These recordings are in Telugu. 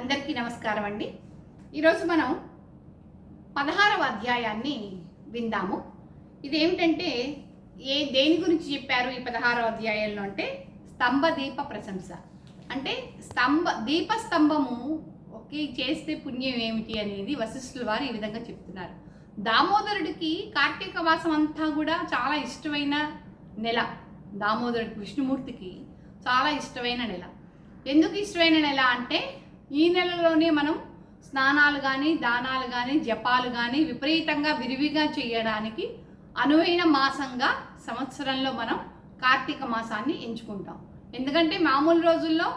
అందరికీ నమస్కారం అండి. ఈరోజు మనం పదహారవ అధ్యాయాన్ని విందాము. ఇదేమిటంటే ఏ దేని గురించి చెప్పారు ఈ పదహారవ అధ్యాయంలో అంటే స్తంభ దీప ప్రశంస. అంటే స్తంభ దీప స్తంభము ఒకే చేస్తే పుణ్యం ఏమిటి అనేది వశిష్ఠుల వారు ఈ విధంగా చెప్తున్నారు. దామోదరుడికి కార్తీక మాసం అంతా కూడా చాలా ఇష్టమైన నెల. దామోదరుడికి విష్ణుమూర్తికి చాలా ఇష్టమైన నెల. ఎందుకు ఇష్టమైన నెల అంటే ఈ నెలలోనే మనం స్నానాలు కానీ దానాలు కానీ జపాలు కానీ విపరీతంగా విరివిగా చేయడానికి అనువైన మాసంగా సంవత్సరంలో మనం కార్తీక మాసాన్ని ఎంచుకుంటాం. ఎందుకంటే మామూలు రోజుల్లో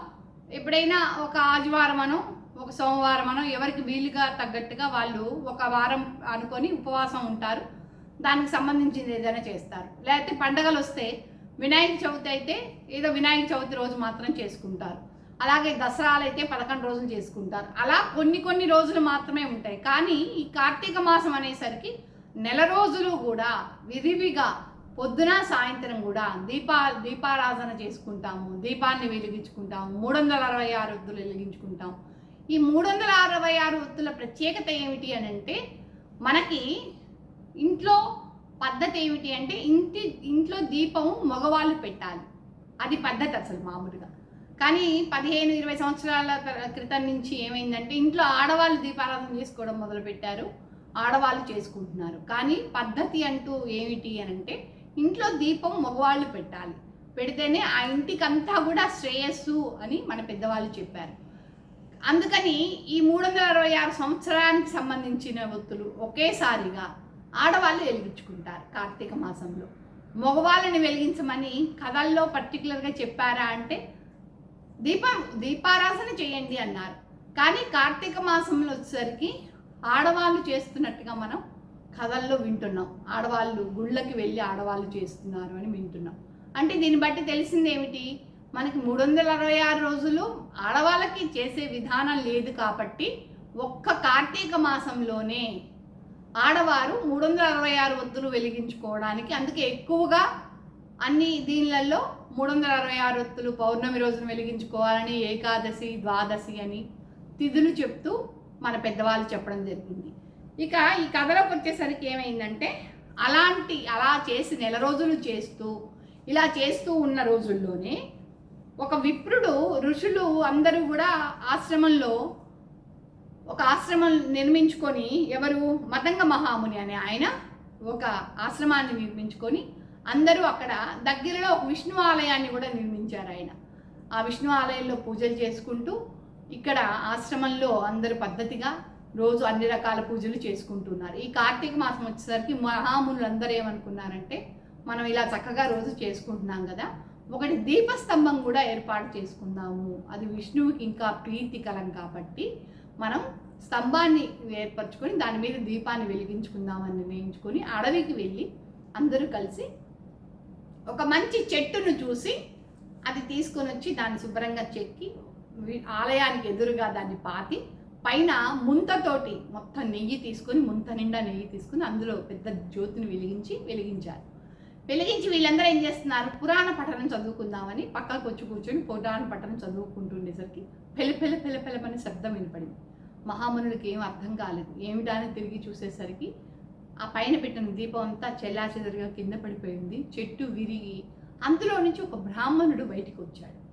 ఎప్పుడైనా ఒక ఆదివారమనో ఒక సోమవారం అనో ఎవరికి వీలుగా తగ్గట్టుగా వాళ్ళు ఒక వారం అనుకొని ఉపవాసం ఉంటారు. దానికి సంబంధించింది ఏదైనా చేస్తారు. లేకపోతే పండగలు వస్తే వినాయక చవితి అయితే ఏదో వినాయక చవితి రోజు మాత్రం చేసుకుంటారు. అలాగే దసరాలు అయితే పదకొండు రోజులు చేసుకుంటారు. అలా కొన్ని కొన్ని రోజులు మాత్రమే ఉంటాయి. కానీ ఈ కార్తీక మాసం అనేసరికి నెల రోజులు కూడా విరివిగా పొద్దున సాయంత్రం కూడా దీపా దీపారాధన చేసుకుంటాము. దీపాన్ని వెలిగించుకుంటాము. మూడు వందల అరవై ఆరు వృత్తులు వెలిగించుకుంటాం ఈ మూడు వందల అరవై ఆరు వృత్తుల ప్రత్యేకత ఏమిటి అని అంటే మనకి ఇంట్లో పద్ధతి ఏమిటి అంటే ఇంటి ఇంట్లో దీపం మగవాళ్ళు పెట్టాలి. అది పద్ధతి అసలు మామూలుగా. కానీ పదిహేను ఇరవై సంవత్సరాల క్రితం నుంచి ఏమైందంటే ఇంట్లో ఆడవాళ్ళు దీపారాధన చేసుకోవడం మొదలుపెట్టారు. ఆడవాళ్ళు చేసుకుంటున్నారు. కానీ పద్ధతి అంటూ ఏమిటి అని అంటే ఇంట్లో దీపం మగవాళ్ళు పెట్టాలి. పెడితేనే ఆ ఇంటికంతా కూడా శ్రేయస్సు అని మన పెద్దవాళ్ళు చెప్పారు. అందుకని ఈ మూడు వందల అరవై ఆరు సంవత్సరానికి సంబంధించిన ఒత్తులు ఒకేసారిగా ఆడవాళ్ళు వెలిగించుకుంటారు కార్తీక మాసంలో. మగవాళ్ళని వెలిగించమని కథల్లో పర్టికులర్గా చెప్పారా అంటే దీపం దీపారాధన చేయండి అన్నారు. కానీ కార్తీక మాసంలో వచ్చేసరికి ఆడవాళ్ళు చేస్తున్నట్టుగా మనం కథల్లో వింటున్నాం. ఆడవాళ్ళు గుళ్ళకి వెళ్ళి ఆడవాళ్ళు చేస్తున్నారు అని వింటున్నాం. అంటే దీన్ని బట్టి తెలిసింది ఏమిటి? మనకి మూడు వందల అరవై ఆరు రోజులు ఆడవాళ్ళకి చేసే విధానం లేదు కాబట్టి ఒక్క కార్తీక మాసంలోనే ఆడవారు మూడు వందల అరవై ఆరు వద్దులు వెలిగించుకోవడానికి అందుకే ఎక్కువగా అన్ని దీనిలలో మూడు వందల అరవై ఆరు ఒత్తులు పౌర్ణమి రోజున వెలిగించుకోవాలని ఏకాదశి ద్వాదశి అని తిథులు చెప్తూ మన పెద్దవాళ్ళు చెప్పడం జరిగింది. ఇక ఈ కథలోకి వచ్చేసరికి ఏమైందంటే అలాంటి అలా చేసి నెల రోజులు చేస్తూ ఇలా చేస్తూ ఉన్న రోజుల్లోనే ఒక విప్రుడు ఋషులు అందరూ కూడా ఆశ్రమంలో ఒక ఆశ్రమం నిర్మించుకొని ఎవరు? మతంగ మహాముని అనే ఆయన ఒక ఆశ్రమాన్ని నిర్మించుకొని అందరూ అక్కడ దగ్గరలో ఒక విష్ణు ఆలయాన్ని కూడా నిర్మించారు ఆయన. ఆ విష్ణు ఆలయంలో పూజలు చేసుకుంటూ ఇక్కడ ఆశ్రమంలో అందరూ పద్ధతిగా రోజు అన్ని రకాల పూజలు చేసుకుంటున్నారు. ఈ కార్తీక మాసం వచ్చేసరికి మహామునులు అందరూ ఏమనుకున్నారంటే మనం ఇలా చక్కగా రోజు చేసుకుంటున్నాం కదా ఒకటి దీపస్తంభం కూడా ఏర్పాటు చేసుకుందాము. అది విష్ణువుకి ఇంకా ప్రీతికరం కాబట్టి మనం స్తంభాన్ని ఏర్పరచుకొని దాని మీద దీపాన్ని వెలిగించుకుందామని నిర్ణయించుకొని అడవికి వెళ్ళి అందరూ కలిసి ఒక మంచి చెట్టును చూసి అది తీసుకొని వచ్చి దాన్ని శుభ్రంగా చెక్కి ఆలయానికి ఎదురుగా దాన్ని పాతి పైన ముంతతోటి మొత్తం నెయ్యి తీసుకొని ముంత నిండా నెయ్యి తీసుకొని అందులో పెద్ద జ్యోతిని వెలిగించి వెలిగించారు వెలిగించి వీళ్ళందరూ ఏం చేస్తున్నారు? పురాణ పఠనం చదువుకుందామని పక్కకు వచ్చి కూర్చొని పురాణ పఠనం చదువుకుంటుండేసరికి పెళ్ళి పెళ్ళ పెళ్ళ పెళ్ళమని శబ్దం వినపడింది. మహామునుడికి ఏం అర్థం కాలేదు. ఏమిటా అని తిరిగి చూసేసరికి ఆ పైన పెట్టిన దీపం అంతా చెల్లాచెదరుగా కింద పడిపోయింది. చెట్టు విరిగి అందులో నుంచి ఒక బ్రాహ్మణుడు బయటికి వచ్చాడు.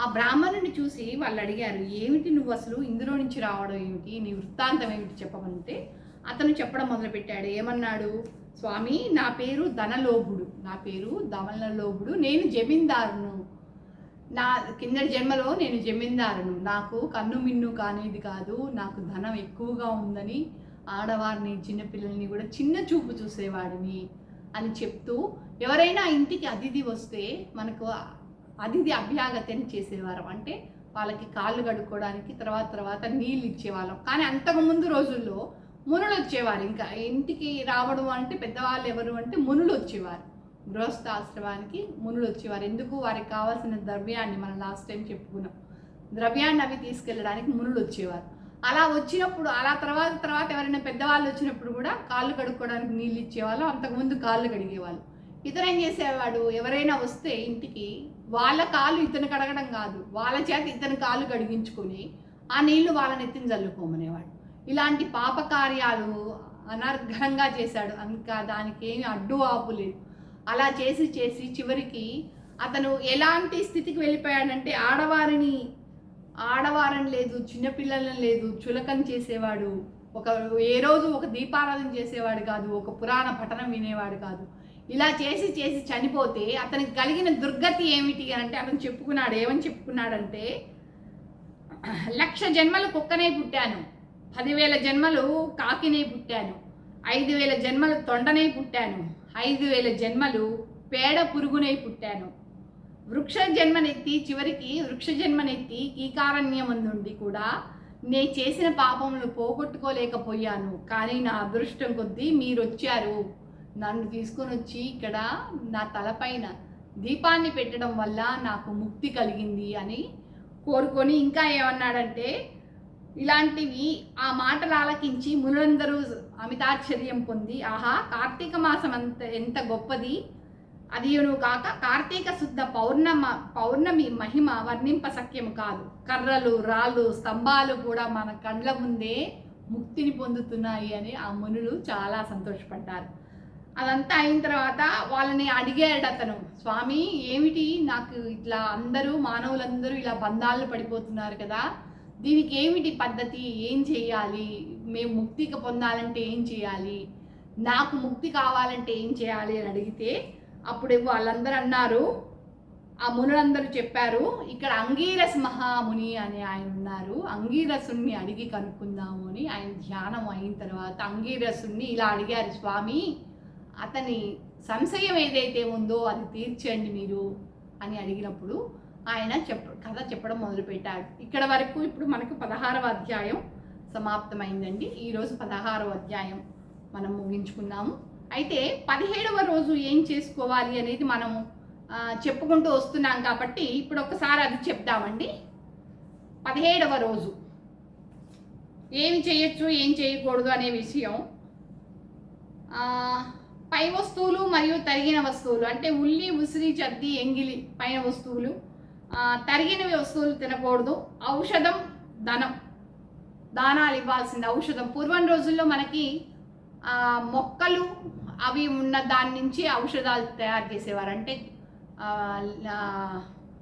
ఆ బ్రాహ్మణుడిని చూసి వాళ్ళు అడిగారు ఏమిటి నువ్వు అసలు ఇందులో నుంచి రావడం ఏమిటి? నీ వృత్తాంతం ఏమిటి చెప్పమంటే? అతను చెప్పడం మొదలుపెట్టాడు. ఏమన్నాడు? స్వామి నా పేరు ధనలోభుడు. నా పేరు ధవనలోభుడు నేను జమీందారును. నా కిందటి జన్మలో నేను జమీందారును. నాకు కన్ను మిన్ను కానిది కాదు. నాకు ధనం ఎక్కువగా ఉందని ఆడవారిని చిన్నపిల్లల్ని కూడా చిన్న చూపు చూసేవాడిని అని చెప్తూ ఎవరైనా ఇంటికి అతిథి వస్తే మనకు అతిథి అభ్యాగతని చేసేవారం. అంటే వాళ్ళకి కాళ్ళు కడుక్కోవడానికి తర్వాత తర్వాత నీళ్ళు ఇచ్చేవాళ్ళం. కానీ అంతకుముందు రోజుల్లో మునులు వచ్చేవారు. ఇంకా ఇంటికి రావడం అంటే పెద్దవాళ్ళు ఎవరు అంటే మునులు వచ్చేవారు. గృహస్థాశ్రమానికి మునులు వచ్చేవారు. ఎందుకు? వారికి కావాల్సిన ద్రవ్యాన్ని మనం లాస్ట్ టైం చెప్పుకున్నాం. ద్రవ్యాన్ని అవి తీసుకెళ్ళడానికి మునులు వచ్చేవారు. అలా వచ్చినప్పుడు అలా తర్వాత తర్వాత ఎవరైనా పెద్దవాళ్ళు వచ్చినప్పుడు కూడా కాళ్ళు కడుక్కోవడానికి నీళ్ళు ఇచ్చేవాళ్ళు అంతకుముందు కాళ్ళు కడిగేవాళ్ళు. ఇతను ఏం చేసేవాడు? ఎవరైనా వస్తే ఇంటికి వాళ్ళ కాళ్ళు ఇతను కడగడం కాదు వాళ్ళ చేత ఇతని కాళ్ళు కడిగించుకొని ఆ నీళ్ళు వాళ్ళ నెత్తిని చల్లుకోమనేవాడు ఇలాంటి పాపకార్యాలు అనర్ఘంగా చేశాడు. ఇంకా దానికి ఏమి అడ్డు ఆపు లేదు. అలా చేసి చేసి చివరికి అతను ఎలాంటి స్థితికి వెళ్ళిపోయాడంటే ఆడవారిని ఆడవారని లేదు చిన్నపిల్లలని లేదు చులకం చేసేవాడు ఒక ఏ రోజు ఒక దీపారాధన చేసేవాడు కాదు ఒక పురాణ పఠనం వినేవాడు కాదు. ఇలా చేసి చేసి చనిపోతే అతనికి కలిగిన దుర్గతి ఏమిటి అంటే అతను చెప్పుకున్నాడు ఏమని చెప్పుకున్నాడంటే లక్ష జన్మలు కుక్కనే పుట్టాను పదివేల జన్మలు కాకినే పుట్టాను ఐదు వేల జన్మలు తొండనే పుట్టాను ఐదు వేల జన్మలు పేడ పురుగునై పుట్టాను. వృక్ష జన్మనెత్తి చివరికి వృక్ష జన్మనెత్తి కీకారణ్యమందుండి కూడా నే చేసిన పాపములు పోగొట్టుకోలేకపోయాను. కానీ నా అదృష్టం కొద్దీ మీరు వచ్చారు నన్ను తీసుకొని వచ్చి ఇక్కడ నా తలపైన దీపాన్ని పెట్టడం వల్ల నాకు ముక్తి కలిగింది అని కోరుకొని ఇంకా ఏమన్నాడంటే ఇలాంటివి ఆ మాటలు ఆలకించి మునులందరూ అమితాశ్చర్యం పొంది ఆహా కార్తీక మాసం అంత ఎంత గొప్పది అదియును కాక కార్తీక శుద్ధ పౌర్ణమ పౌర్ణమి మహిమ వర్ణింప సఖ్యము కాదు. కర్రలు రాళ్ళు స్తంభాలు కూడా మన కండ్ల ముందే ముక్తిని పొందుతున్నాయి అని ఆ మునులు చాలా సంతోషపడ్డారు. అదంతా అయిన తర్వాత వాళ్ళని అడిగాడు అతను స్వామి ఏమిటి నాకు ఇట్లా అందరూ మానవులందరూ ఇలా బంధాలు పడిపోతున్నారు కదా దీనికి ఏమిటి పద్ధతి ఏం చేయాలి? మేము ముక్తికి పొందాలంటే ఏం చేయాలి? నాకు ముక్తి కావాలంటే ఏం చేయాలి? అని అడిగితే అప్పుడు వాళ్ళందరూ అన్నారు ఆ మునులందరూ చెప్పారు ఇక్కడ అంగీరస్ మహాముని అని ఆయన ఉన్నారు. అంగీరసుని అడిగి కనుక్కుందాము అని ఆయన ధ్యానం అయిన తర్వాత అంగీరసుని ఇలా అడిగారు స్వామి అతని సంశయం ఏదైతే ఉందో అది తీర్చండి మీరు అని అడిగినప్పుడు ఆయన చెప్ప కథ చెప్పడం మొదలుపెట్టాడు. ఇక్కడ వరకు ఇప్పుడు మనకు పదహారవ అధ్యాయం సమాప్తమైందండి. ఈరోజు పదహారవ అధ్యాయం మనం ముగించుకున్నాము అయితే పదిహేడవ రోజు ఏం చేసుకోవాలి అనేది మనము చెప్పుకుంటూ వస్తున్నాం కాబట్టి ఇప్పుడు ఒకసారి అది చెప్దామండి. పదిహేడవ రోజు. ఏమి చేయొచ్చు ఏం చేయకూడదు అనే విషయం. పై వస్తువులు మరియు తరిగిన వస్తువులు అంటే ఉల్లి ఉసిరి చద్ది ఎంగిలి పైన వస్తువులు తరిగిన తరిగినవి వస్తువులు తినకూడదు. ఔషధం ధనం. దానాలు ఇవ్వాల్సింది ఔషధం. పూర్వం రోజుల్లో మనకి మొక్కలు అవి ఉన్న దాని నుంచి ఔషధాలు తయారు చేసేవారు అంటే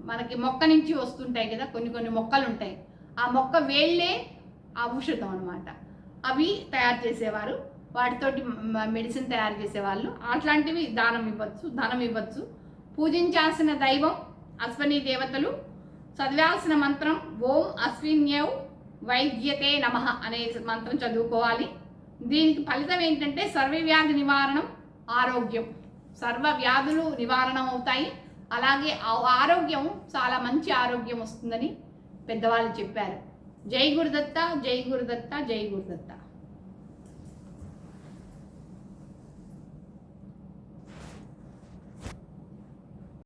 మనకి మొక్క నుంచి వస్తుంటాయి కదా కొన్ని కొన్ని మొక్కలు ఉంటాయి. ఆ మొక్క వేళ్ళే ఔషధం అనమాట అవి తయారు చేసేవారు. వాటితోటి మెడిసిన్ తయారు చేసేవాళ్ళు. అట్లాంటివి దానం ఇవ్వచ్చు ధనం ఇవ్వచ్చు. పూజించాల్సిన దైవం అశ్వని దేవతలు. చదివాల్సిన మంత్రం ఓం అశ్విన్యౌ వైద్యతే నమః అనే మంత్రం చదువుకోవాలి. దీనికి ఫలితం ఏంటంటే సర్వ వ్యాధి నివారణం ఆరోగ్యం. సర్వ వ్యాధులు నివారణ అవుతాయి. అలాగే ఆరోగ్యం చాలా మంచి ఆరోగ్యం వస్తుందని పెద్దవాళ్ళు చెప్పారు. జై గురుదత్త జై గురుదత్త జై గురుదత్త.